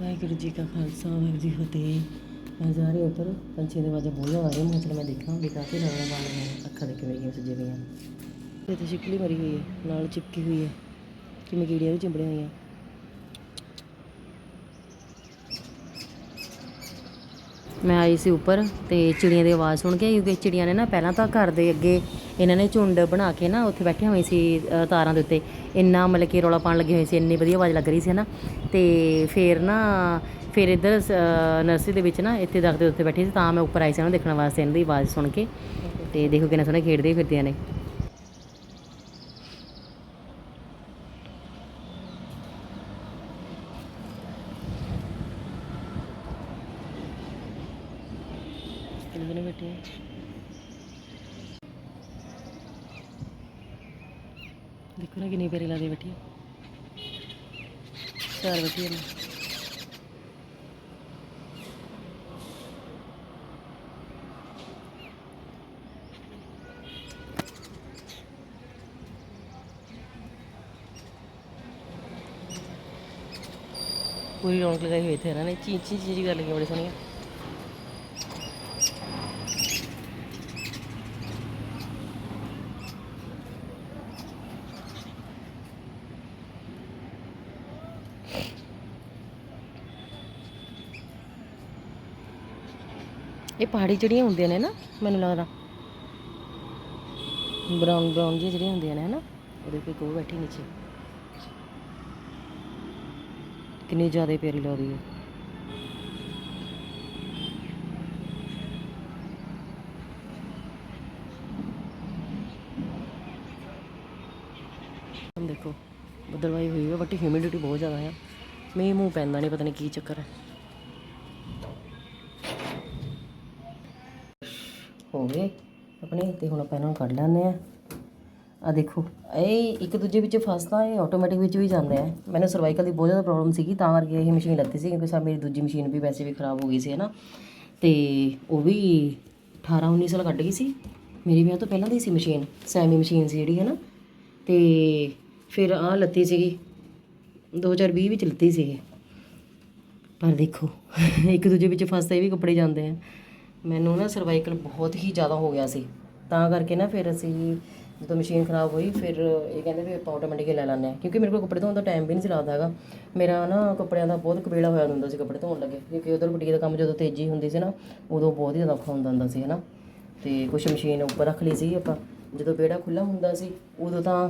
ਵਾਹਿਗੁਰੂ ਜੀ ਕਾ ਖਾਲਸਾ, ਵਾਹਿਗੁਰੂ ਜੀ ਫਤਿਹ ਮੈਂ ਜਾ ਰਹੀ ਉੱਪਰ ਪੰਛੀ ਦੇ ਆਵਾਜ਼ਾਂ ਬਹੁਤ ਆ ਰਹੀਆਂ ਮੈਂ ਮੈਂ ਦੇਖਾਂ ਵੀ ਕਾਫੀ ਰੌਣਕ ਬਣ ਰਹੀਆਂ ਨੇ। ਅੱਖਾਂ ਦੇ ਕਿਵੇਂ ਕਿਵੇਂ ਸਜੇ ਹੋਈਆਂ ਤੇ ਤੇ ਸ਼ਿਕਲੀ ਮਰੀ ਹੋਈ ਹੈ, ਨਾਲ ਚਿਪਕੀ ਹੋਈ ਹੈ ਕਿਵੇਂ ਕੀੜੀਆਂ ਵੀ ਚਿੰਬੜੀਆਂ ਹੋਈਆਂ ਮੈਂ ਆਈ ਸੀ ਉੱਪਰ ਤੇ ਚਿੜੀਆਂ ਦੀ ਆਵਾਜ਼ ਸੁਣ ਕੇ ਕਿਉਂਕਿ ਚਿੜੀਆਂ ਨੇ ਨਾ ਪਹਿਲਾਂ ਤਾਂ ਘਰ ਦੇ ਅੱਗੇ ਇਹਨਾਂ ਨੇ ਝੁੰਡ ਬਣਾ ਕੇ ਨਾ ਉੱਥੇ ਬੈਠੇ ਹੋਏ ਸੀ ਤਾਰਾਂ ਦੇ ਉੱਤੇ। ਇੰਨਾ ਮਤਲਬ ਕਿ ਰੌਲਾ ਪਾਉਣ ਲੱਗੇ ਹੋਏ ਸੀ, ਇੰਨੀ ਵਧੀਆ ਆਵਾਜ਼ ਲੱਗ ਰਹੀ ਸੀ ਨਾ ਤੇ ਫਿਰ ਨਾ, ਫਿਰ ਇੱਧਰ ਨਰਸਰੀ ਦੇ ਵਿੱਚ ਨਾ ਇੱਥੇ ਦਰਖਤ ਦੇ ਉੱਤੇ ਬੈਠੀ ਸੀ, ਤਾਂ ਮੈਂ ਉੱਪਰ ਆਈ ਸੀ ਉਹਨਾਂ ਨੂੰ ਦੇਖਣ ਵਾਸਤੇ, ਇਹਨਾਂ ਦੀ ਆਵਾਜ਼ ਸੁਣ ਕੇ। ਤੇ ਦੇਖੋ ਕਿੰਨਾ ਸੋਹਣਾ ਖੇਡਦੇ ਫਿਰਦੀਆਂ ਨੇ ਕਿੰਨੇ ਨੇ ਬੈਠੇ ਆ ਦੇਖੋ ਨਾ ਕਿੰਨੀ ਪਿਆਰੀ ਲੱਗਦੀ ਬੈਠੀ। ਆ। ਚਾਰ ਬੈਠੀ ਨੇ ਪੂਰੀ ਰੌਣਕ ਲਗਾਈ ਹੋਈ ਇੱਥੇ ਇਹਨਾਂ ਨੇ ਚੀ ਚੀ ਚੀ ਕਰ ਲਈਆਂ ਬੜੀ ਸੋਹਣੀਆਂ ਇਹ ਪਹਾੜੀ ਜਿਹੜੀਆਂ ਹੁੰਦੀਆਂ ਨੇ ਨਾ, ਮੈਨੂੰ ਲੱਗਦਾ। ਬਰਾਊਨ ਬਰਾਊਨ ਜਿਹੀਆਂ ਜਿਹੜੀਆਂ ਹੁੰਦੀਆਂ ਨੇ, ਹਨਾ? ਉਹਦੇ ਕੋਈ ਕੋ ਬੈਠੀ ਨੀਚੇ। ਕਿੰਨੀ ਜ਼ਿਆਦਾ ਪਿਆਰੀ ਲੱਗਦੀ ਹੈ। ਦੇਖੋ, ਬੱਦਲਵਾਈ ਹੋਈ ਹੈ ਬਟ ਹਿਊਮਿਡਿਟੀ ਬਹੁਤ ਜ਼ਿਆਦਾ ਹੈ ਮੀਂਹ ਮੂੰਹ ਪੈਂਦਾ ਨਹੀਂ ਪਤਾ ਨਹੀਂ ਕੀ ਚੱਕਰ ਹੈ ਹੋ ਗਏ ਆਪਣੇ ਤੇ ਹੁਣ ਆਪਾਂ ਇਹਨਾਂ ਨੂੰ ਕੱਢ ਲੈਂਦੇ ਆ ਆ ਦੇਖੋ, ਇਹ ਇੱਕ ਦੂਜੇ ਵਿੱਚ ਫਸਦਾ ਇਹ ਆਟੋਮੈਟਿਕ ਵਿੱਚ ਵੀ ਜਾਂਦਾ ਹੈ ਮੈਨੂੰ ਸਰਵਾਈਕਲ ਦੀ ਬਹੁਤ ਜ਼ਿਆਦਾ ਪ੍ਰੋਬਲਮ ਸੀਗੀ, ਤਾਂ ਕਰਕੇ ਇਹ ਮਸ਼ੀਨ ਲੱਤੀ ਸੀ, ਕਿਉਂਕਿ ਸਾ ਮੇਰੀ ਦੂਜੀ ਮਸ਼ੀਨ ਵੀ ਵੈਸੇ ਵੀ ਖਰਾਬ ਹੋ ਗਈ ਸੀ, ਹੈ ਨਾ। ਤੇ ਉਹ ਵੀ 18 19 ਸਾਲ ਕੱਢ ਗਈ ਸੀ। ਮੇਰੀ ਵਿਆਹ ਤੋਂ ਪਹਿਲਾਂ ਦੀ ਸੀ ਮਸ਼ੀਨ ਸੈਮੀ ਮਸ਼ੀਨ ਸੀ ਜਿਹੜੀ, ਹੈ ਨਾ। ਤੇ ਫਿਰ ਆ ਲੱਤੀ ਸੀਗੀ 2020 ਵਿੱਚ ਲੱਤੀ ਸੀਗੀ। ਪਰ ਦੇਖੋ, ਇੱਕ ਦੂਜੇ ਵਿੱਚ ਫਸਦੇ ਵੀ ਕੱਪੜੇ ਜਾਂਦੇ ਆ। ਮੈਨੂੰ ਨਾ ਸਰਵਾਈਕਲ ਬਹੁਤ ਹੀ ਜ਼ਿਆਦਾ ਹੋ ਗਿਆ ਸੀ। ਤਾਂ ਕਰਕੇ ਨਾ ਫਿਰ ਅਸੀਂ ਜਦੋਂ ਮਸ਼ੀਨ ਖਰਾਬ ਹੋਈ, ਫਿਰ ਇਹ ਕਹਿੰਦੇ ਵੀ ਆਪਾਂ ਆਟੋਮੈਟਿਕ ਲੈ ਲੈਂਦੇ ਹਾਂ। ਕਿਉਂਕਿ ਮੇਰੇ ਕੋਲ ਕੱਪੜੇ ਧੋਣ ਦਾ ਟਾਈਮ ਵੀ ਨਹੀਂ ਸੀ ਲੱਗਦਾ ਹੈਗਾ। ਮੇਰਾ ਨਾ ਕੱਪੜਿਆਂ ਦਾ ਬਹੁਤ ਕਬੇਲਾ ਹੋਇਆ ਹੁੰਦਾ ਸੀ ਕੱਪੜੇ ਧੋਣ ਲੱਗੇ। ਕਿਉਂਕਿ ਉਧਰ ਬੁਟੀਕ ਦਾ ਕੰਮ ਜਦੋਂ ਤੇਜ਼ੀ ਹੁੰਦੀ ਸੀ ਨਾ, ਉਦੋਂ ਬਹੁਤ ਹੀ ਜ਼ਿਆਦਾ ਔਖਾ ਹੁੰਦਾ ਹੁੰਦਾ ਸੀ, ਹਨਾ। ਤੇ ਕੁਛ ਮਸ਼ੀਨ ਉੱਪਰ ਰੱਖ ਲਈ ਸੀ ਆਪਾਂ। ਜਦੋਂ ਵਿਹੜਾ ਖੁੱਲਾ ਹੁੰਦਾ ਸੀ, ਉਦੋਂ ਤਾਂ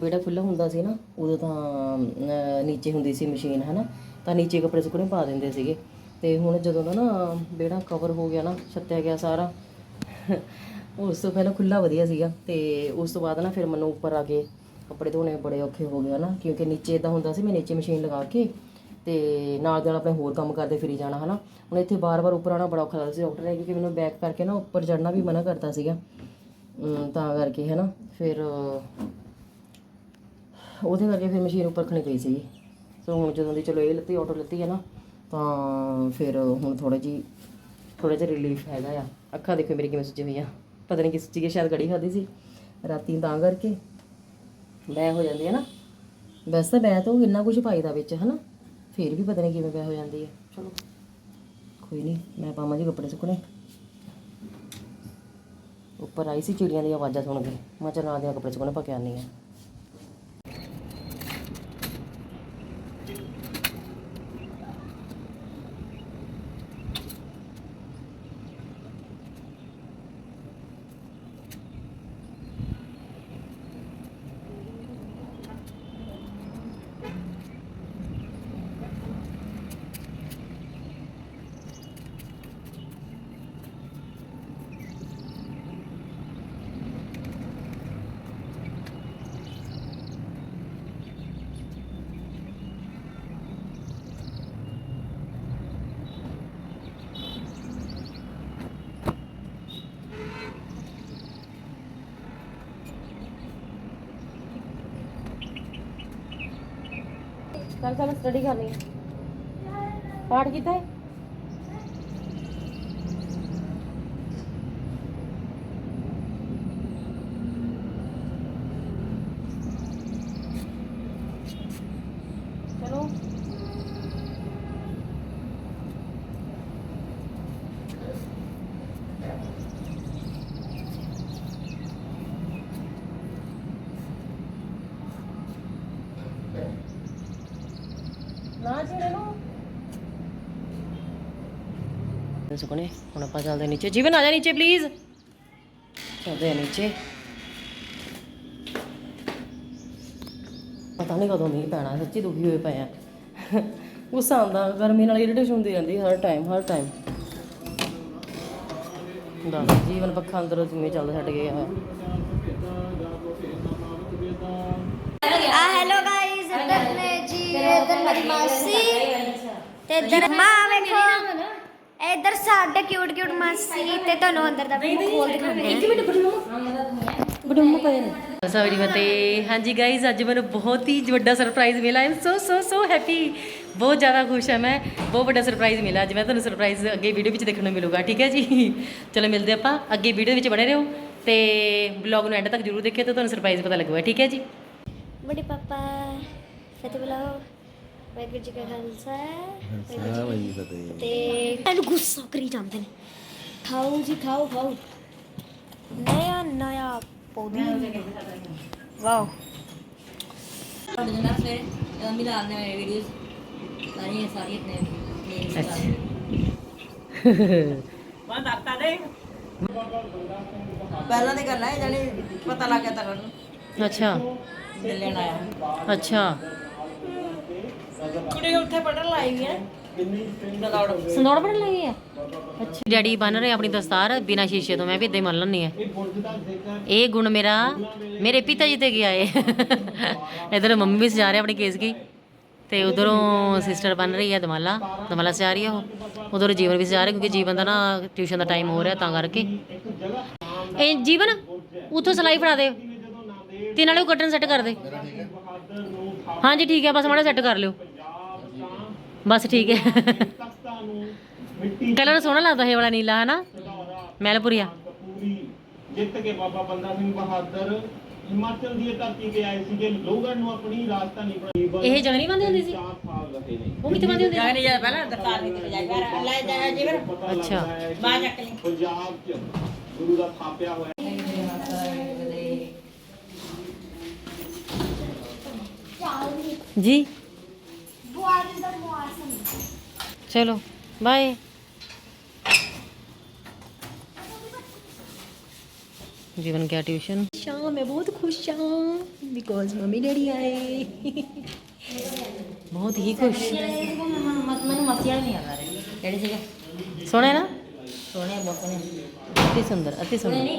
ਵਿਹੜਾ ਖੁੱਲਾ ਹੁੰਦਾ ਸੀ ਨਾ, ਉਦੋਂ ਤਾਂ ਨੀਚੇ ਹੁੰਦੀ ਸੀ ਮਸ਼ੀਨ ਹਨਾ। ਤਾਂ ਨੀਚੇ ਕੱਪੜੇ ਸੁੱਕਣੇ ਪਾ ਦਿੰਦੇ ਸੀਗੇ। ਤੇ ਹੁਣ ਜਦੋਂ ਦਾ ਨਾ ਵਿਹੜਾ ਕਵਰ ਹੋ ਗਿਆ ਨਾ, ਛੱਤਿਆ ਗਿਆ ਸਾਰਾ, ਉਸ ਤੋਂ ਪਹਿਲਾਂ ਖੁੱਲਾ ਵਧੀਆ ਸੀਗਾ ਤੇ ਉਸ ਤੋਂ ਬਾਅਦ ਨਾ ਫਿਰ ਮੈਨੂੰ ਉੱਪਰ ਆ ਕੇ ਕੱਪੜੇ ਧੋਣੇ ਬੜੇ ਔਖੇ ਹੋ ਗਏ ਹਨਾ ਕਿਉਂਕਿ ਨੀਚੇ ਇਦਾਂ ਹੁੰਦਾ ਸੀ ਮੈਂ ਨੀਚੇ ਮਸ਼ੀਨ ਲਗਾ ਕੇ ਤੇ ਨਾਲ ਦੇ ਨਾਲ ਆਪਣੇ ਹੋਰ ਕੰਮ ਕਰਦੇ ਫਿਰੀ ਜਾਣਾ, ਹਨਾ। ਹੁਣ ਇੱਥੇ ਬਾਰ-ਬਾਰ ਉੱਪਰ ਆਉਣਾ ਬੜਾ ਔਖਾ ਲੱਗਦਾ ਸੀ ਡਾਕਟਰ ਨੇ ਕਿਉਂਕਿ ਮੈਨੂੰ ਬੈਕ ਕਰਕੇ ਨਾ ਉੱਪਰ ਚੜਨਾ ਵੀ ਮਨਾ ਕਰਤਾ ਸੀਗਾ। ਤਾਂ ਕਰਕੇ, ਹਨਾ। ਫਿਰ ਉਹਦੇ ਕਰਕੇ ਫਿਰ ਮਸ਼ੀਨ ਉੱਪਰ ਰੱਖਣੀ ਪਈ ਸੀਗੀ। ਸੋ ਹੁਣ ਜਦੋਂ ਦੀ ਚਲੋ ਇਹ ਲੱਤੀ ਆਟੋ ਲੱਤੀ ਹੈ ਨਾ ਤਾਂ ਫਿਰ ਹੁਣ ਥੋੜਾ ਜੀ ਥੋੜਾ ਜਿਹਾ ਰਿਲੀਫ ਹੈਗਾ ਆ। ਅੱਖਾਂ ਦੇਖੋ ਮੇਰੀ ਕਿਵੇਂ ਸੁੱਜੀ ਹੋਈਆਂ। ਪਤਾ ਨਹੀਂ ਕਿਸ ਚੀਜ਼ ਦੀ ਸ਼ਾਇਦ ਗੜੀ ਖਾਦੀ ਸੀ। ਰਾਤੀ ਤਾਂ ਕਰਕੇ ਬੈ ਹੋ ਜਾਂਦੀ ਹੈ ਨਾ। ਵੈਸੇ ਤਾਂ ਬੈ ਤੋਂ ਇੰਨਾ ਕੁਝ ਪਾਈਦਾ ਵਿੱਚ ਹਨਾ? ਫਿਰ ਵੀ ਪਤਾ ਨਹੀਂ ਕਿਵੇਂ ਬੈ ਹੋ ਜਾਂਦੀ ਹੈ ਚਲੋ। ਕੋਈ ਨਹੀਂ ਮੈਂ ਪਾਵਾਂ ਜੀ ਕੱਪੜੇ ਸੁੱਕਣੇ। ਉੱਪਰ ਆਈ ਸੀ ਚਿੜੀਆਂ ਦੀਆਂ ਆਵਾਜ਼ਾਂ ਸੁਣ ਕੇ। ਮੈਂ ਚਲ ਦੀਆਂ ਕੱਪੜੇ ਸੁੱਕਣੇ ਪਾ ਕੇ ਆਉਂਦੀ ਹਾਂ ਕੱਲ ਕੱਲ ਸਟੱਡੀ ਕਰਨੀ ਹੈ ਪਾਠ ਕੀਤਾ ਹੈ ਨਾ ਛੇੜੇ ਨੂੰ ਸੁਕਣੇ। ਹੁਣ ਆਪਾਂ ਚੱਲਦੇ ਨੀਚੇ। ਜੀਵਨ ਆ ਜਾ ਨੀਚੇ ਪਲੀਜ਼ ਚੱਲਦੇ ਆ ਨੀਚੇ। ਪਤਾ ਨਹੀਂ ਕਦੋਂ ਮੀਂਹ ਪੈਣਾ ਸੱਚੀ ਦੁਖੀ ਹੋਏ ਪਏ ਆ। ਗੁੱਸਾ ਆਉਂਦਾ ਗਰਮੀ ਨਾਲ ਇਰੀਟੇਸ਼ਨ ਹੁੰਦੀ ਰਹਿੰਦੀ ਹਰ ਟਾਈਮ ਹਰ ਟਾਈਮ ਦਾ ਜੀਵਨ ਪੱਖਾ ਅੰਦਰ ਜਿਵੇਂ ਚੱਲਦਾ ਛੱਡ ਗਿਆ ਹੋਇਆ। ਆ ਹੈਲੋ ਗਾਇਸ ਇੱਧਰ ਨੇ ਜੀ ਇੱਧਰ ਮੇਰੀ ਮਾਸੀ। ਤੇ ਇੱਧਰ ਮਾਂ ਵੇਖੋ ਇੱਧਰ ਸਾਡੇ ਕਿਊਟ ਕਿਊਟ ਮਾਸੀ ਤੇ ਤੁਹਾਨੂੰ ਅੰਦਰ ਦਾ ਖੋਲ ਦਿਖਾਉਂਦੇ ਆ ਸੌਰੀ ਬਤੇ ਹਾਂਜੀ ਗਾਇਜ਼ ਅੱਜ ਮੈਨੂੰ ਬਹੁਤ ਹੀ ਵੱਡਾ ਸਰਪ੍ਰਾਈਜ਼ ਮਿਲਾ ਆਈ am so so so happy ਬਹੁਤ ਜ਼ਿਆਦਾ ਖੁਸ਼ ਹਾਂ ਮੈਂ। ਬਹੁਤ ਵੱਡਾ ਸਰਪ੍ਰਾਈਜ਼ ਮਿਲਾ ਅੱਜ ਮੈਂ ਤੁਹਾਨੂੰ ਸਰਪ੍ਰਾਈਜ਼ ਅੱਗੇ ਵੀਡੀਓ ਵਿੱਚ ਦੇਖਣ ਨੂੰ ਮਿਲੂਗਾ। ਠੀਕ ਹੈ ਜੀ? ਚਲੋ ਮਿਲਦੇ ਆਪਾਂ। ਅੱਗੇ ਵੀਡੀਓ ਵਿੱਚ ਬਣੇ ਰਹੋ। ਤੇ ਵਲੌਗ ਨੂੰ ਐਂਡ ਤੱਕ ਜਰੂਰ ਦੇਖਿਓ ਤੇ ਤੁਹਾਨੂੰ ਸਰਪ੍ਰਾਈਜ਼ ਪਤਾ ਲੱਗੂਗਾ। ਠੀਕ ਹੈ ਜੀ? ਬੜੇ ਪਾਪਾ ਫਤਿਹ ਬੁਲਾਓ। ਵਾਹਿਗੁਰੂ ਤੇ ਤੁਹਾਨੂੰ ਪਹਿਲਾਂ ਹੈ ਜਾਨੀ ਪਤਾ ਲੱਗਿਆ ਤਾਂ ਨੂੰ। ਅੱਛਾ। ਲੈਣ ਆਇਆ। ਅੱਛਾ। ਕੁੜੀ ਉੱਥੇ ਪੜਨ ਲਾਈ ਹੈ। ਸੰਦੌੜ। ਬਣ ਲੱਗੀ ਹੈ? ਅੱਛਾ। ਡੈਡੀ ਬਨ ਰਹੇ ਆਪਣੀ ਦਸਤਾਰ ਬਿਨਾ ਸ਼ੀਸ਼ੇ ਤੋਂ ਮੈਂ ਵੀ ਇਦਾਂ ਹੀ ਮੰਨ ਲੈਂਦੀ ਆ ਇਹ ਗੁਣ ਮੇਰਾ ਮੇਰੇ ਪਿਤਾ ਜੀ ਤੇ ਗਿਆ ਏ। ਇਧਰ ਮੰਮੀ ਵੀ ਸਜਾ ਰਹੇ ਆਪਣੀ ਕੇਸ ਕੀ। ਤੇ ਉਧਰੋਂ ਸਿਸਟਰ ਬਨ ਰਹੀ ਹੈ ਦਮਾਲਾ। ਦਮਾਲਾ ਸਜਾ ਰਹੀ ਹੈ ਉਹ। ਉਧਰ ਜੀਵਨ ਵੀ ਸਜਾ ਰਿਹਾ ਕਿਉਂਕਿ ਜੀਵਨ ਦਾ ਨਾ ਟਿਊਸ਼ਨ ਦਾ ਟਾਈਮ ਹੋ ਰਿਹਾ ਤਾਂ ਕਰਕੇ। ਇਹ ਜੀਵਨ ਉਥੋਂ ਸਲਾਈ ਫੜਾ ਦੇ। ਤੇ ਨਾਲੇ ਉਹ ਕਟਨ ਸੈੱਟ ਕਰ ਦੇ। ਹਾਂਜੀ ਠੀਕ ਹੈ ਬਸ ਮਾੜਾ ਸੈੱਟ ਕਰ ਲਿਓ। ਬਸ ਠੀਕ ਹੈ। ਕਲਰ ਸੋਹਣਾ ਲੱਗਦਾ ਇਹ ਵਾਲਾ ਨੀਲਾ ਹਨਾ? ਮੈਲਪੁਰੀਆ। ਪੂਰੀ ਜਿੱਤ ਕੇ ਬਾਬਾ ਬੰਦਾ ਸਿੰਘ ਬਹਾਦਰ ਹਿਮਾਚਲ ਦੀ ਇਹ ਧਰਤੀ ਤੇ ਆਏ ਸੀਗੇ। ਲੋਗੜ ਨੂੰ ਆਪਣੀ ਰਾਜਧਾਨੀ ਬਣਾਈ। ਇਹ ਜਗਨੀ ਬੰਦੇ ਹੁੰਦੀ ਸੀ? ਚਾਰ ਸਾਲ ਰਹੇ ਨੇ। ਉਹ ਕਿੱਥੇ ਬੰਦੇ ਹੁੰਦੇ ਸੀ? ਜਾ ਪਹਿਲਾਂ ਦਰਕਾਰ ਨਹੀਂ ਤੇ ਜਾਈ ਪਰ ਲੈ ਜਾ ਜੀ ਫਿਰ। ਪਤਾ ਅੱਛਾ। ਲੱਗਦਾ ਹੈ ਕਿ ਬਾਹਰ ਚੱਕ ਲਈ। ਪੰਜਾਬ 'ਚ ਗੁਰੂ ਦਾ ਥਾਪਿਆ ਹੋਇਆ। ਜੀ। बुआरी दा मौसम चलो बाय जीवन क्या ट्यूशन शाम मैं बहुत खुश हूँ बिकॉज मम्मी डैडी आए बहुत ही खुश ਮੈਨੂੰ ਮਸਿਆ ਨਹੀਂ ਆਦਾ ਰਹੀ ਕਿਹੜੇ ਸੀਗੇ सोने ना ਸੋਹਣੇ ਬਹੁਤ ਸੋਹਣੇ अति सुंदर अति सुंदर ਨਹੀਂ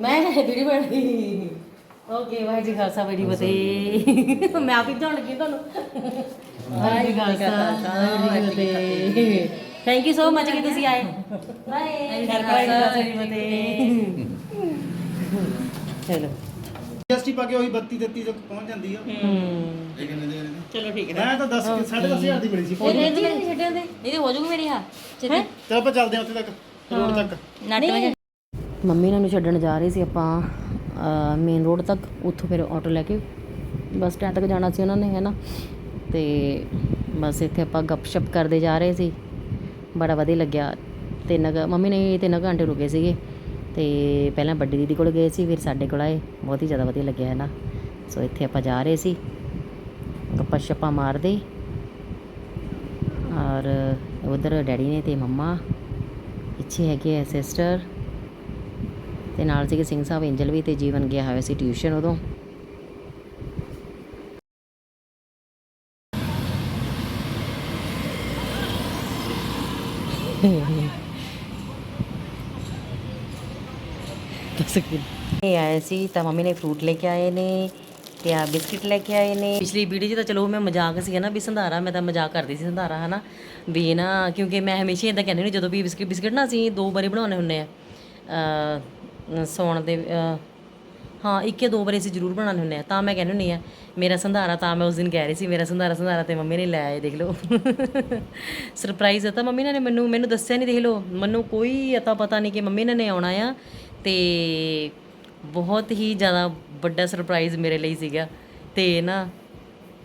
ਮੈਂ ਜਿਹੜੀ ਬਣੀ ਓਕੇ ਵਾਹਿਗੁਰੂ ਜੀ ਖਾਲਸਾ ਬੜੀ ਬਤੇ ਮੈਂ ਆਪ ਹੀ ਜਾਣ ਲੱਗੀ ਤੁਹਾਨੂੰ। ਵਾਹਿਗੁਰੂ ਜੀ ਖਾਲਸਾ ਬੜੀ ਬਤੇ ਥੈਂਕ ਯੂ ਸੋ ਮਚ ਕਿ ਤੁਸੀਂ ਆਏ। ਬਾਏ ਚਲੋ। ਜਸਟੀ ਪਾ ਕੇ ਉਹੀ 32 33 ਤੱਕ ਪਹੁੰਚ ਜਾਂਦੀ ਆ। ਲੇਕਿਨ ਚਲੋ ਠੀਕ ਹੈ। ਮੈਂ ਤਾਂ 10 10000 ਦੀ ਮਿਲੀ ਸੀ। ਇਹਦੇ ਇਹਦੇ ਛੱਡਿਆ ਦੇ ਇਹਦੇ ਹੋ ਜਾਊਗੀ ਮੇਰੀ ਹਾਂ। ਚਲੋ ਆਪਾਂ ਚੱਲਦੇ ਆ ਉੱਥੇ ਤੱਕ ਰੋਡ ਤੱਕ। ਨਾਟਕ ਮੰਮੀ ਨਾਲ ਨੂੰ ਛੱਡਣ ਜਾ ਰਹੇ ਸੀ ਆਪਾਂ ਮੇਨ ਰੋਡ ਤੱਕ, ਉੱਥੋਂ ਫਿਰ ਆਟੋ ਲੈ ਕੇ ਬੱਸ ਸਟੈਂਡ ਤੱਕ ਜਾਣਾ ਸੀ ਉਹਨਾਂ ਨੇ ਹੈ ਨਾ ਤੇ ਬਸ ਇੱਥੇ ਆਪਾਂ ਗੱਪਸ਼ਪ ਕਰਦੇ ਜਾ ਰਹੇ ਸੀ। ਬੜਾ ਵਧੀਆ ਲੱਗਿਆ। ਤਿੰਨ ਮੰਮੀ ਨੇ ਤਿੰਨ ਕੁ ਘੰਟੇ ਰੁਕੇ ਸੀਗੇ। ਤੇ ਪਹਿਲਾਂ ਵੱਡੀ ਦੀਦੀ ਕੋਲ ਗਏ ਸੀ, ਫਿਰ ਸਾਡੇ ਕੋਲ ਆਏ। ਬਹੁਤ ਹੀ ਜ਼ਿਆਦਾ ਵਧੀਆ ਲੱਗਿਆ ਹੈ ਨਾ ਸੋ ਇੱਥੇ ਆਪਾਂ ਜਾ ਰਹੇ ਸੀ। ਗੱਪਾਂ ਸ਼ੱਪਾਂ ਮਾਰਦੇ। ਔਰ ਉਧਰ ਡੈਡੀ ਨੇ ਤੇ ਮੰਮਾ, ਪਿੱਛੇ ਹੈਗੇ ਆ ਸਿਸਟਰ ਤੇ ਨਾਲ ਸੀਗੇ ਸਿੰਘ ਸਾਹਿਬ ਐਂਜਲ ਵੀ ਤੇ ਜੀਵਨ ਗਿਆ ਹੋਇਆ ਸੀ ਟਿਊਸ਼ਨ ਉਦੋਂ। ਇਹ ਆਏ ਸੀ ਤਾਂ ਮੰਮੀ ਨੇ ਫਰੂਟ ਲੈ ਕੇ ਆਏ ਨੇ ਤੇ ਆ ਬਿਸਕਿਟ ਲੈ ਕੇ ਆਏ ਨੇ। ਪਿਛਲੀ ਵੀਡੀਓ 'ਚ ਤਾਂ ਚਲੋ ਮੈਂ ਮਜ਼ਾਕ ਸੀ ਨਾ ਵੀ ਸੰਧਾਰਾ ਮੈਂ ਤਾਂ ਮਜ਼ਾਕ ਕਰਦੀ ਸੀ ਸੰਧਾਰਾ ਹਨਾ? ਵੀ ਨਾ ਕਿਉਂਕਿ ਮੈਂ ਹਮੇਸ਼ਾ ਇਦਾਂ ਕਹਿੰਦੀ ਹੁੰਦੀ ਜਦੋਂ ਵੀ ਬਿਸਕਿਟ ਬਿਸਕਿਟ ਨਾ ਅਸੀਂ ਦੋ ਵਾਰੀ ਬਣਾਉਣੇ ਹੁੰਦੇ ਆ ਸੌਣ ਦੇ ਹਾਂ, ਇੱਕ ਦੋ ਵਾਰੀ ਅਸੀਂ ਜ਼ਰੂਰ ਬਣਾਉਣੇ ਹੁੰਦੇ ਆ। ਤਾਂ ਮੈਂ ਕਹਿੰਦੀ ਹੁੰਦੀ ਆ, ਮੇਰਾ ਸੰਧਾਰਾ ਤਾਂ ਮੈਂ ਉਸ ਦਿਨ ਕਹਿ ਰਹੀ ਸੀ, ਮੇਰਾ ਸੰਧਾਰਾ ਸੰਧਾਰਾ ਤੇ ਮੰਮੀ ਨੇ ਲੈ ਆਏ, ਦੇਖ ਲਓ। ਸਰਪ੍ਰਾਈਜ਼ ਤਾਂ ਮੰਮੀ ਨੇ ਮੈਨੂੰ ਮੈਨੂੰ ਦੱਸਿਆ ਨਹੀਂ ਦੇਖ ਲਓ। ਮੈਨੂੰ ਕੋਈ ਅਤਾ ਪਤਾ ਨਹੀਂ ਕਿ ਮੰਮੀ ਨੇ ਆਉਣਾ ਆ ਤੇ ਬਹੁਤ ਹੀ ਜ਼ਿਆਦਾ ਵੱਡਾ ਸਰਪ੍ਰਾਈਜ਼ ਮੇਰੇ ਲਈ ਸੀਗਾ। ਤੇ ਨਾ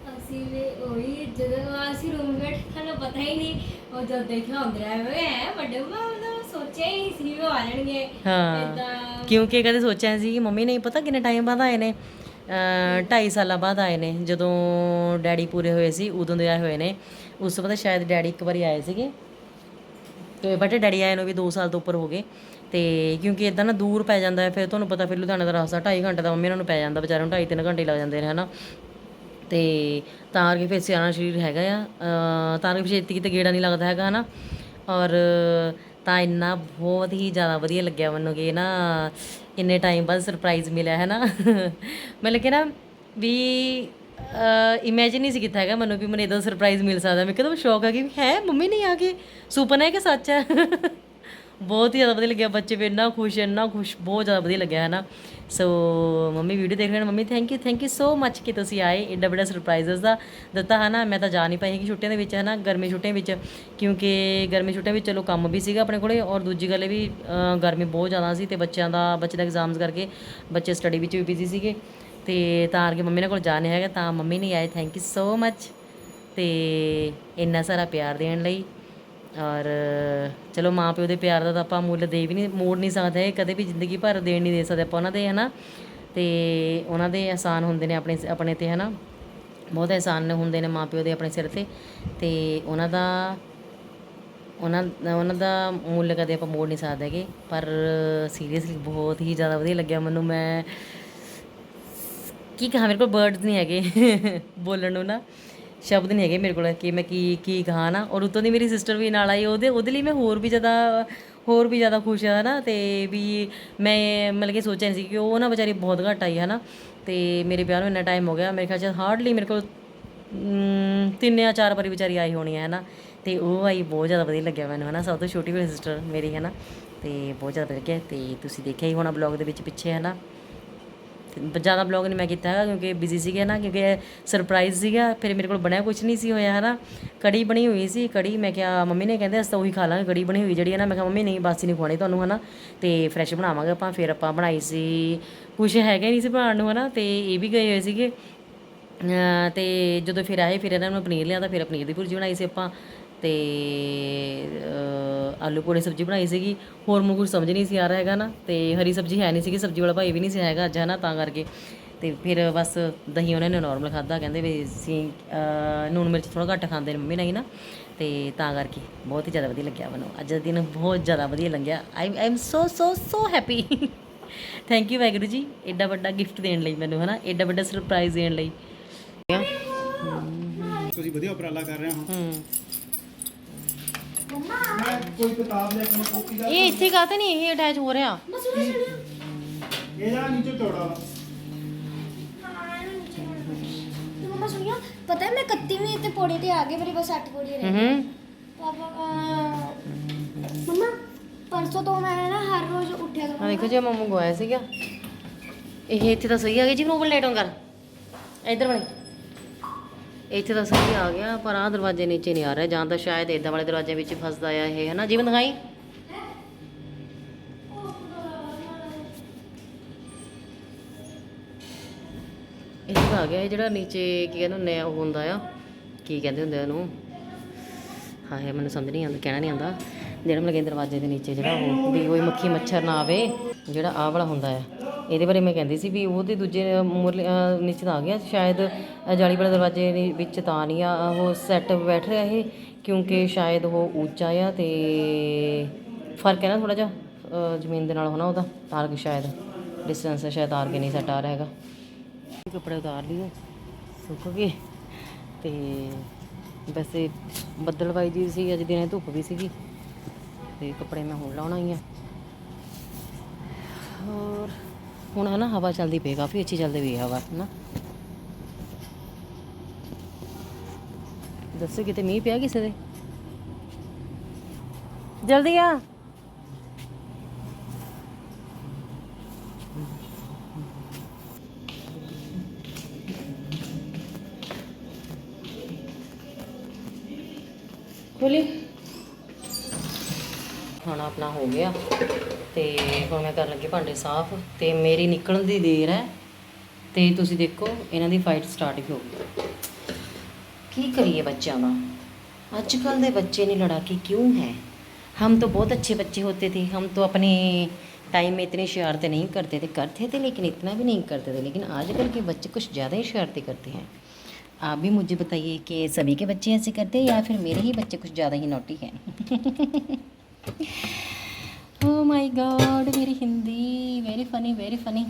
ਅਸੀਂ ਵੀ ਉਹੀ ਜਦੋਂ ਅਸੀਂ ਰੂਮਮੇਟ ਸਾਨੂੰ ਪਤਾ ਹੀ ਨਹੀਂ ਉਹ ਜਦ ਦੇਖਿਆ ਹੁੰਦੇ ਆ ਵੇ ਵੱਡੇ ਮੈਂ ਹੀ ਨਹੀਂ ਸੀ ਵੀ ਉਹ ਆ ਜਾਣਗੇ। ਹਾਂ ਏਦਾਂ ਕਿਉਂਕਿ ਕਦੇ ਸੋਚਿਆ ਸੀ ਕਿ ਮੰਮੀ ਨਹੀਂ ਪਤਾ ਕਿੰਨੇ ਟਾਈਮ ਬਾਅਦ ਆਏ ਨੇ? ਅ 2.5 ਸਾਲਾਂ ਬਾਅਦ ਆਏ ਨੇ। ਜਦੋਂ ਡੈਡੀ ਪੂਰੇ ਹੋਏ ਸੀ ਉਦੋਂ ਦੇ ਆਏ ਹੋਏ ਨੇ। ਉਸ ਤੋਂ ਬਾਅਦ ਸ਼ਾਇਦ ਡੈਡੀ ਇੱਕ ਵਾਰੀ ਆਏ ਸੀਗੇ। ਤੇ ਬਟ ਡੈਡੀ ਆਏ ਨੂੰ ਵੀ 2 ਸਾਲ ਤੋਂ ਉੱਪਰ ਹੋ ਗਏ। ਤੇ ਕਿਉਂਕਿ ਇਦਾਂ ਨਾ ਦੂਰ ਪੈ ਜਾਂਦਾ ਹੈ ਫਿਰ ਤੁਹਾਨੂੰ ਪਤਾ ਫਿਰ ਲੁਧਿਆਣਾ ਦਾ ਰਸਤਾ 2.5 ਘੰਟੇ ਦਾ ਮੰਮੀ ਉਹਨਾਂ ਨੂੰ ਪੈ ਜਾਂਦਾ ਵਿਚਾਰਿਆਂ ਨੂੰ 2.5 3 ਘੰਟੇ ਲੱਗ ਜਾਂਦੇ ਨੇ ਹਨਾ। ਤੇ ਤਾਂ ਕਰਕੇ ਫਿਰ ਸਿਆਣਾ ਸਰੀਰ ਹੈਗਾ ਆ। ਤਾਂ ਕਰਕੇ ਛੇਤੀ ਕਿਤੇ ਗੇੜਾ ਨਹੀਂ ਲੱਗਦਾ ਹੈਗਾ ਹਨਾ। ਔਰ ਤਾਂ ਇੰਨਾ ਬਹੁਤ ਹੀ ਜ਼ਿਆਦਾ ਵਧੀਆ ਲੱਗਿਆ ਮੈਨੂੰ ਕਿ ਨਾ ਇੰਨੇ ਟਾਈਮ ਬਾਅਦ ਸਰਪ੍ਰਾਈਜ਼ ਮਿਲਿਆ, ਹੈ ਨਾ? ਮਤਲਬ ਕਿ ਨਾ ਵੀ ਇਮੇਜਿਨ ਨਹੀਂ ਸੀ ਕੀਤਾ ਹੈਗਾ ਮੈਨੂੰ ਵੀ ਮੈਨੂੰ ਇਦਾਂ ਸਰਪ੍ਰਾਈਜ਼ ਮਿਲ ਸਕਦਾ। ਮੈਂ ਕਿਹਾ ਸ਼ੌਕ ਆ ਕਿ ਹੈ, ਮੰਮੀ ਨਹੀਂ ਆ ਕੇ? ਸੁਪਨਾ ਹੈ ਕਿ ਸੱਚ ਹੈ? ਬਹੁਤ ਹੀ ਜ਼ਿਆਦਾ ਵਧੀਆ ਲੱਗਿਆ ਬੱਚੇ ਵੀ ਇੰਨਾ ਖੁਸ਼ ਇੰਨਾ ਖੁਸ਼, ਬਹੁਤ ਜ਼ਿਆਦਾ ਵਧੀਆ ਲੱਗਿਆ, ਹੈ ਨਾ? ਸੋ ਮੰਮੀ ਵੀਡੀਓ ਦੇਖ ਰਹੇ ਨੇ। Mummy thank you thank you so much ਕਿ ਤੁਸੀਂ ਆਏ। ਐਡਾ ਵੱਡਾ ਸਰਪ੍ਰਾਈਜ਼ਸ ਦਾ ਦਿੱਤਾ ਹੈ ਨਾ ਮੈਂ ਤਾਂ ਜਾ ਨਹੀਂ ਪਾਈ ਕਿ ਛੁੱਟੀਆਂ ਦੇ ਵਿੱਚ ਹੈ ਨਾ ਗਰਮੀ ਛੁੱਟੀਆਂ ਵਿੱਚ, ਕਿਉਂਕਿ ਗਰਮੀ ਛੁੱਟੀਆਂ ਵਿੱਚ ਚਲੋ ਕੰਮ ਵੀ ਸੀਗਾ ਆਪਣੇ ਕੋਲੇ ਔਰ ਦੂਜੀ ਗੱਲ ਇਹ ਵੀ ਗਰਮੀ ਬਹੁਤ ਜ਼ਿਆਦਾ ਸੀ ਤੇ ਬੱਚਿਆਂ ਦਾ, ਬੱਚੇ ਦਾ ਐਗਜ਼ਾਮਸ ਕਰਕੇ ਬੱਚੇ ਸਟੱਡੀ ਵਿੱਚ ਵੀ ਬਿਜ਼ੀ ਸੀਗੇ। ਤੇ ਤਾਂ ਕਰਕੇ ਮੰਮੀ ਨਾਲ ਕੋਲ ਜਾਣੇ ਹੈਗਾ, ਤਾਂ ਮੰਮੀ ਨਹੀਂ ਆਏ। ਥੈਂਕ ਯੂ ਸੋ ਮੱਚ ਤੇ ਇੰਨਾ ਸਾਰਾ ਪਿਆਰ ਦੇਣ ਲਈ ਔਰ ਚਲੋ ਮਾਂ ਪਿਓ ਦੇ ਪਿਆਰ ਦਾ ਤਾਂ ਆਪਾਂ ਮੁੱਲ ਦੇ ਵੀ ਨਹੀਂ, ਮੋੜ ਨਹੀਂ ਸਕਦੇ, ਕਦੇ ਵੀ ਜ਼ਿੰਦਗੀ ਭਰ ਦੇਣ ਨਹੀਂ ਦੇ ਸਕਦੇ ਆਪਾਂ ਉਹਨਾਂ ਦੇ, ਹਨਾ? ਤੇ ਉਹਨਾਂ ਦੇ ਆਸਾਨ ਹੁੰਦੇ ਨੇ ਆਪਣੇ ਆਪਣੇ ਤੇ, ਹਨਾ? ਬਹੁਤ ਆਸਾਨ ਹੁੰਦੇ ਨੇ ਮਾਂ ਪਿਓ ਦੇ ਆਪਣੇ ਸਿਰ ਤੇ। ਤੇ ਉਹਨਾਂ ਦਾ, ਉਹਨਾਂ ਉਹਨਾਂ ਦਾ ਮੁੱਲ ਕਦੇ ਆਪਾਂ ਮੋੜ ਨਹੀਂ ਸਕਦੇ ਹੈਗੇ। ਪਰ ਸੀਰੀਅਸਲੀ ਬਹੁਤ ਹੀ ਜ਼ਿਆਦਾ ਵਧੀਆ ਲੱਗਿਆ ਮੈਨੂੰ। ਮੈਂ ਕੀ ਕਹਾਂ, ਮੇਰੇ ਕੋਲ ਵਰਡਸ ਨਹੀਂ ਹੈਗੇ। ਬੋਲਣ ਨੂੰ ਨਾ। ਸ਼ਬਦ ਨਹੀਂ ਹੈਗੇ ਮੇਰੇ ਕੋਲ ਕਿ ਮੈਂ ਕੀ ਕੀ ਕਹਾਂ ਨਾ। ਔਰ ਉਤੋਂ ਦੀ ਮੇਰੀ ਸਿਸਟਰ ਵੀ ਨਾਲ ਆਈ, ਉਹਦੇ ਉਹਦੇ ਲਈ ਮੈਂ ਹੋਰ ਵੀ ਜ਼ਿਆਦਾ, ਹੋਰ ਵੀ ਜ਼ਿਆਦਾ ਖੁਸ਼ ਹਾਂ ਨਾ। ਤੇ ਵੀ ਮੈਂ ਮਤਲਬ ਕਿ ਸੋਚਿਆ ਨਹੀਂ ਸੀ ਕਿ ਉਹ ਨਾ ਵਿਚਾਰੀ ਬਹੁਤ ਘੱਟ ਆਈ ਹੈ ਨਾ ਤੇ ਮੇਰੇ ਵਿਆਹ ਨੂੰ ਇੰਨਾ ਟਾਈਮ ਹੋ ਗਿਆ। ਮੇਰੇ ਖਿਆਲ ਚ ਹਾਰਡਲੀ ਮੇਰੇ ਕੋਲ ਤਿੰਨ ਜਾਂ ਚਾਰ ਵਾਰੀ ਵਿਚਾਰੀ ਆਈ ਹੋਣੀ ਹੈ ਨਾ ਤੇ ਉਹ ਆਈ ਬਹੁਤ ਜ਼ਿਆਦਾ ਵਧੀਆ ਲੱਗਿਆ ਮੈਨੂੰ ਹੈ ਨਾ ਸਭ ਤੋਂ ਛੋਟੀ ਵਾਲੀ ਸਿਸਟਰ ਮੇਰੀ ਹੈ ਨਾ ਤੇ ਬਹੁਤ ਜ਼ਿਆਦਾ ਵਧੀਆ ਲੱਗਿਆ। ਤੇ ਤੁਸੀਂ ਦੇਖਿਆ ਹੀ ਹੋਣਾ ਬਲੌਗ ਦੇ ਵਿੱਚ ਪਿੱਛੇ ਹੈ ਨਾ ਜ਼ਿਆਦਾ ਬਲੌਗ ਨਹੀਂ ਮੈਂ ਕੀਤਾ ਹੈਗਾ ਕਿਉਂਕਿ ਬਿਜ਼ੀ ਸੀਗੇ ਨਾ, ਕਿਉਂਕਿ ਸਰਪ੍ਰਾਈਜ਼ ਸੀਗਾ, ਫਿਰ ਮੇਰੇ ਕੋਲ ਬਣਿਆ ਕੁਝ ਨਹੀਂ ਸੀ ਹੋਇਆ ਹੈ ਨਾ ਕੜੀ ਬਣੀ ਹੋਈ ਸੀ, ਕੜੀ ਮੈਂ ਕਿਹਾ ਮੰਮੀ ਨੇ ਕਹਿੰਦੇ ਅਸੀਂ ਤਾਂ ਉਹੀ ਖਾ ਲਾਂਗੇ, ਕੜੀ ਬਣੀ ਹੋਈ ਜਿਹੜੀ ਹੈ ਨਾ, ਮੈਂ ਕਿਹਾ ਮੰਮੀ ਨਹੀਂ, ਬਾਸੀ ਨਹੀਂ ਖਵਾਣੀ ਤੁਹਾਨੂੰ ਹੈ ਨਾ ਤੇ ਫਰੈਸ਼ ਬਣਾਵਾਂਗੇ ਆਪਾਂ, ਫਿਰ ਆਪਾਂ ਬਣਾਈ ਸੀ ਕੁਝ ਹੈਗਾ ਨਹੀਂ ਸੀ ਬਣਾਉਣ ਨੂੰ ਹੈ ਨਾ ਤੇ ਇਹ ਵੀ ਗਏ ਹੋਏ ਸੀਗੇ। ਅਹ ਤੇ ਜਦੋਂ ਫਿਰ ਆਏ, ਫਿਰ ਇਹਨਾਂ ਨੂੰ ਪਨੀਰ ਲਿਆ ਤਾਂ ਫਿਰ ਪਨੀਰ ਦੀ ਭੁਰਜੀ ਬਣਾਈ ਸੀ ਆਪਾਂ। ਤੇ ਆਲੂ ਪੂੜੀ ਸਬਜ਼ੀ ਬਣਾਈ ਸੀਗੀ। ਹੋਰ ਮੈਨੂੰ ਕੁਝ ਸਮਝ ਨਹੀਂ ਸੀ ਆ ਰਿਹਾ ਹੈਗਾ ਨਾ। ਤੇ ਹਰੀ ਸਬਜ਼ੀ ਹੈ ਨਹੀਂ ਸੀਗੀ ਸਬਜ਼ੀ ਵਾਲਾ ਭਾਈ ਵੀ ਨਹੀਂ ਸੀ ਹੈਗਾ ਅੱਜ ਹੈ ਨਾ ਤਾਂ ਕਰਕੇ। ਤੇ ਫਿਰ ਬਸ ਦਹੀਂ ਉਹਨਾਂ ਨੇ ਨਾਰਮਲ ਖਾਦਾ ਕਹਿੰਦੇ ਵੀ ਅਸੀਂ ਲੂਣ ਮਿਰਚ ਥੋੜਾ ਘੱਟ ਖਾਂਦੇ ਨੇ ਮੰਮੀ ਨਹੀਂ ਨਾ। ਤੇ ਤਾਂ ਕਰਕੇ ਬਹੁਤ ਹੀ ਜ਼ਿਆਦਾ ਵਧੀਆ ਲੱਗਿਆ ਮੈਨੂੰ। ਅੱਜ ਦਾ ਦਿਨ ਬਹੁਤ ਜ਼ਿਆਦਾ ਵਧੀਆ ਲੰਘਿਆ। I am so so so happy thank you Waheguru ji. ਐਡਾ ਵੱਡਾ ਗਿਫਟ ਦੇਣ ਲਈ ਮੈਨੂੰ ਹਨਾ। ਐਡਾ ਵੱਡਾ ਸਰਪ੍ਰਾਈਜ਼ ਦੇਣ ਲਈ। ਤੁਸੀਂ ਵਧੀਆ ਉਪਰਾਲਾ ਕਰ ਰਹੇ ਹੋ। ਹੂੰ। ਮੈਂ ਕੋਈ ਕਿਤਾਬ ਲੈ ਕੇ ਕਾਪੀ ਦਾ ਇਹ ਇੱਥੇ ਕਾਤੇ ਨਹੀਂ ਇਹ ਅਟੈਚ ਹੋ ਰਿਹਾ। ਇਹ ਜਰਾ ਨੀਚੇ ਚੌੜਾ ਵਾ। ਤੇ ਮੰਮਾ ਸੁਣਿਆ ਪਤਾ ਹੈ ਮੈਂ 31ਵੀਂ ਤੇ ਪੌੜੀ ਤੇ ਆ ਗਈ ਮੇਰੀ ਬਸ 8 ਪੌੜੀ ਰਹਿ ਗਈ ਹੂੰ। ਪਾਪਾ ਅਹ, ਮੰਮਾ ਪਰਸੋਂ ਤੋਂ ਮੈਂ ਨਾ ਹਰ ਰੋਜ਼ ਉੱਠਿਆ ਆ ਦੇਖੋ ਜੀ ਮੰਮੂ ਗਵਾਇਆ ਸੀਗਾ। ਇਹ ਇੱਥੇ ਤਾਂ ਸਹੀ ਆ ਗਿਆ ਜੀ ਨੂੰ ਲਾਈਟ ਆਨ ਕਰ। ਇੱਧਰ ਬਣੇ। ਇੱਥੇ ਤਾਂ ਸਹੀ ਆ ਗਿਆ, ਪਰ ਆਹ ਦਰਵਾਜ਼ੇ ਨੀਚੇ ਨਹੀਂ ਆ ਰਿਹਾ, ਜਾਂ ਤਾਂ ਸ਼ਾਇਦ ਇਦਾਂ ਵਾਲੇ ਦਰਵਾਜ਼ਿਆਂ ਵਿੱਚ ਫਸਦਾ ਆ ਇਹ ਹੈ ਜੀਵਨ ਦਿਖਾਈ? ਇੱਥੇ ਆ ਗਿਆ ਇਹ ਜਿਹੜਾ ਨੀਚੇ, ਕੀ ਕਹਿੰਦੇ ਹੁੰਦੇ ਆ, ਉਹ ਹੁੰਦਾ ਆ। ਕੀ ਕਹਿੰਦੇ ਹੁੰਦੇ ਆ ਉਹਨੂੰ ਹਾਂ ਇਹ ਮੈਨੂੰ ਸਮਝ ਨਹੀਂ ਆਉਂਦਾ, ਕਹਿਣਾ ਨਹੀਂ ਆਉਂਦਾ। ਜਿਹੜਾ ਮਤਲਬ ਕਿ ਦਰਵਾਜ਼ੇ ਦੇ ਨੀਚੇ ਜਿਹੜਾ ਉਹ, ਵੀ ਕੋਈ ਮੱਖੀ ਮੱਛਰ ਨਾ ਆਵੇ, ਜਿਹੜਾ ਆਹ ਵਾਲਾ ਹੁੰਦਾ ਆ। ਇਹਦੇ ਬਾਰੇ ਮੈਂ ਕਹਿੰਦੀ ਸੀ ਵੀ ਉਹ ਉਹਦੇ ਦੂਜੇ ਮੁਰਲੇ, ਅਹ, ਨੀਚੇ ਤਾਂ ਆ ਗਿਆ। ਸ਼ਾਇਦ, ਅਹ, ਜਾਲੀ ਵਾਲੇ ਦਰਵਾਜ਼ੇ ਦੇ ਵਿੱਚ ਤਾਂ ਨਹੀਂ ਆ, ਉਹ ਸੈੱਟ ਬੈਠ ਰਿਹਾ ਇਹ, ਕਿਉਂਕਿ ਸ਼ਾਇਦ ਉਹ ਉੱਚਾ ਆ ਤੇ ਫ਼ਰਕ ਹੈ ਨਾ ਥੋੜਾ ਜਿਹਾ ਜ਼ਮੀਨ ਦੇ ਨਾਲ ਹੋਣਾ ਉਹਦਾ, ਤਾਂ ਕੇ ਸ਼ਾਇਦ ਡਿਸਟੈਂਸ ਸ਼ਾਇਦ ਤਾਰ ਕੇ ਨਹੀਂ ਸੈੱਟ ਆ ਰਿਹਾ ਹੈਗਾ। ਕੱਪੜੇ ਉਤਾਰ ਲਈਏ, ਸੁੱਕ ਗਏ, ਤੇ ਵੈਸੇ ਬੱਦਲਵਾਈ ਜੀ ਸੀ, ਅੱਜ ਦਿਨੇ ਧੁੱਪ ਵੀ ਸੀਗੀ, ਤੇ ਕੱਪੜੇ ਮੈਂ ਹੁਣ ਲਾਉਣਾ ਹੀ। ਆ ਹੋਰ ਹੁਣ ਹਨਾ ਹਵਾ ਚੱਲਦੀ ਪਈ ਕਾਫੀ ਅੱਛੀ ਚੱਲਦੀ ਪਈ ਹਵਾ, ਹਨਾ। ਦੱਸੋ ਕਿਤੇ ਮੀਂਹ ਪਿਆ ਕਿਸੇ ਦੇ? ਜਲਦੀ ਆ। ਖੋਲੀ। ਖਾਣਾ ਆਪਣਾ ਹੋ ਗਿਆ ਤੇ ਹੁਣ ਮੈਂ ਕਰਨ ਲੱਗੀ ਭਾਂਡੇ ਸਾਫ਼ ਤੇ ਮੇਰੀ ਨਿਕਲਣ ਦੀ ਦੇਰ ਹੈ ਤੇ ਤੁਸੀਂ ਦੇਖੋ ਇਹਨਾਂ ਦੀ ਫਾਈਟ ਸਟਾਰਟ ਹੀ ਹੋ ਗਈ ਕੀ ਕਰੀਏ ਬੱਚਿਆਂ ਦਾ ਅੱਜ ਕੱਲ ਦੇ ਬੱਚੇ नहीं लड़ाके क्यों हैं हम तो बहुत अच्छे बच्चे होते थे हम तो अपने टाइम में इतनी शरारतें नहीं करते थे करते थे लेकिन इतना भी नहीं करते थे लेकिन आजकल के बच्चे कुछ ज़्यादा ही शरारतें करते हैं आप भी मुझे बताइए कि सभी के बच्चे ऐसे करते हैं या फिर मेरे ही बच्चे कुछ ज़्यादा ही नोटी हैं oh my god ਮੇਰੀ Hindi very funny very funny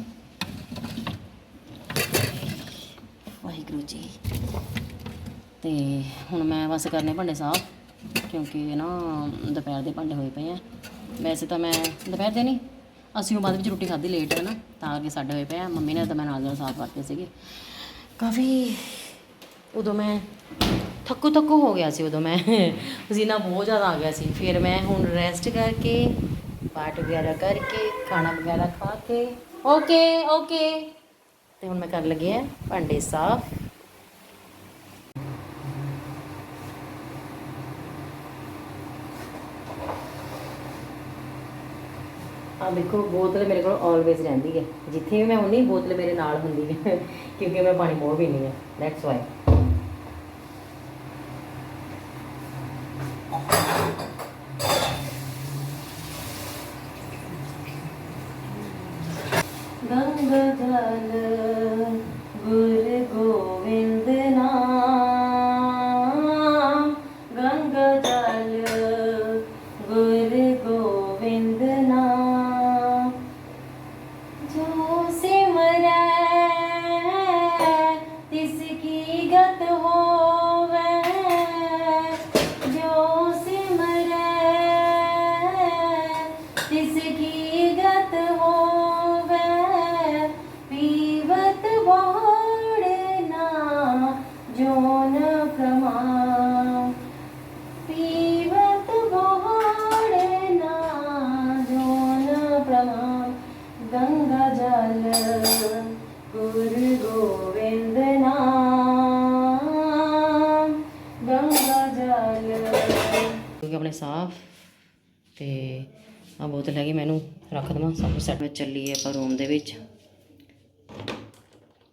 Waheguru ji. ਤੇ ਹੁਣ ਮੈਂ ਬਸ ਕਰਨੇ ਭਾਂਡੇ ਸਾਫ਼, ਕਿਉਂਕਿ ਨਾ ਦੁਪਹਿਰ ਦੇ ਭਾਂਡੇ ਹੋਏ ਪਏ ਆ। ਵੈਸੇ ਤਾਂ ਮੈਂ, ਦੁਪਹਿਰ ਦੇ ਨਹੀਂ, ਅਸੀਂ ਉਹ ਬਾਅਦ ਵਿੱਚ ਰੋਟੀ ਖਾਧੀ ਲੇਟ ਹੈ ਨਾ, ਤਾਂ ਕਰਕੇ ਸਾਡੇ ਹੋਏ ਪਏ ਆ। ਮੰਮੀ ਨੇ ਤਾਂ ਮੈਂ ਨਾਲ ਨਾਲ ਸਾਫ਼ ਕਰਤੇ ਸੀਗੇ। ਕਾਫੀ ਉਦੋਂ ਮੈਂ ਥੱਕੂ ਥੱਕੂ ਹੋ ਗਿਆ ਸੀ ਉਦੋਂ ਮੈਂ। ਪਸੀਨਾ ਬਹੁਤ ਜ਼ਿਆਦਾ ਆ ਗਿਆ ਸੀ। ਫਿਰ ਮੈਂ ਹੁਣ ਰੈਸਟ ਕਰਕੇ, ਪਾਠ ਵਗੈਰਾ ਕਰਕੇ, ਖਾਣਾ ਵਗੈਰਾ ਖਾ ਕੇ ਓਕੇ ਓਕੇ ਤੇ ਹੁਣ ਮੈਂ ਕਰਨ ਲੱਗੀ ਆ ਭਾਂਡੇ ਸਾਫ਼। ਆ ਦੇਖੋ, ਬੋਤਲ ਮੇਰੇ ਕੋਲ ਆਲਵੇਜ਼ ਰਹਿੰਦੀ ਹੈ। ਜਿੱਥੇ ਵੀ ਮੈਂ ਹੁੰਨੀ ਬੋਤਲ ਮੇਰੇ ਨਾਲ ਹੁੰਦੀ ਹੈ, ਕਿਉਂਕਿ ਮੈਂ ਪਾਣੀ ਬਹੁਤ ਪੀਂਦੀ ਹਾਂ। ਦੈਟਸ ਵਾਈ ਗੰਗ ਜਲ ਚੱਲੀਏ ਆਪਾਂ ਰੂਮ ਦੇ ਵਿੱਚ।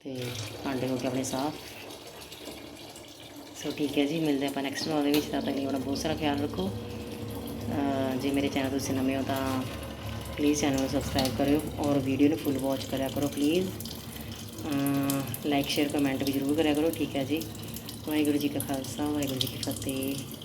ਤੇ ਭਾਂਡੇ ਹੋ ਗਏ ਆਪਣੇ ਸਾਫ਼। ਸੋ ਠੀਕ ਹੈ ਜੀ, ਮਿਲਦੇ ਆਪਾਂ ਨੈਕਸਟ ਵਲੌਗ ਦੇ ਵਿੱਚ। ਤਦ ਤੱਕ ਲਈ ਆਪਣਾ ਬਹੁਤ ਸਾਰਾ ਖਿਆਲ ਰੱਖੋ। ਜੇ ਮੇਰੇ ਚੈਨਲ ਤੁਸੀਂ ਨਵੇਂ ਹੋ ਤਾਂ ਪਲੀਜ਼ ਚੈਨਲ ਨੂੰ ਸਬਸਕ੍ਰਾਈਬ ਕਰਿਓ ਔਰ ਵੀਡੀਓ ਨੂੰ ਫੁੱਲ ਵਾਚ ਕਰਿਆ ਕਰੋ ਪਲੀਜ਼ ਲਾਈਕ ਸ਼ੇਅਰ ਕਮੈਂਟ ਵੀ ਜ਼ਰੂਰ ਕਰਿਆ ਕਰੋ, ਠੀਕ ਹੈ ਜੀ। ਵਾਹਿਗੁਰੂ ਜੀ ਕਾ ਖਾਲਸਾ, ਵਾਹਿਗੁਰੂ ਜੀ ਕੀ ਫਤਿਹ।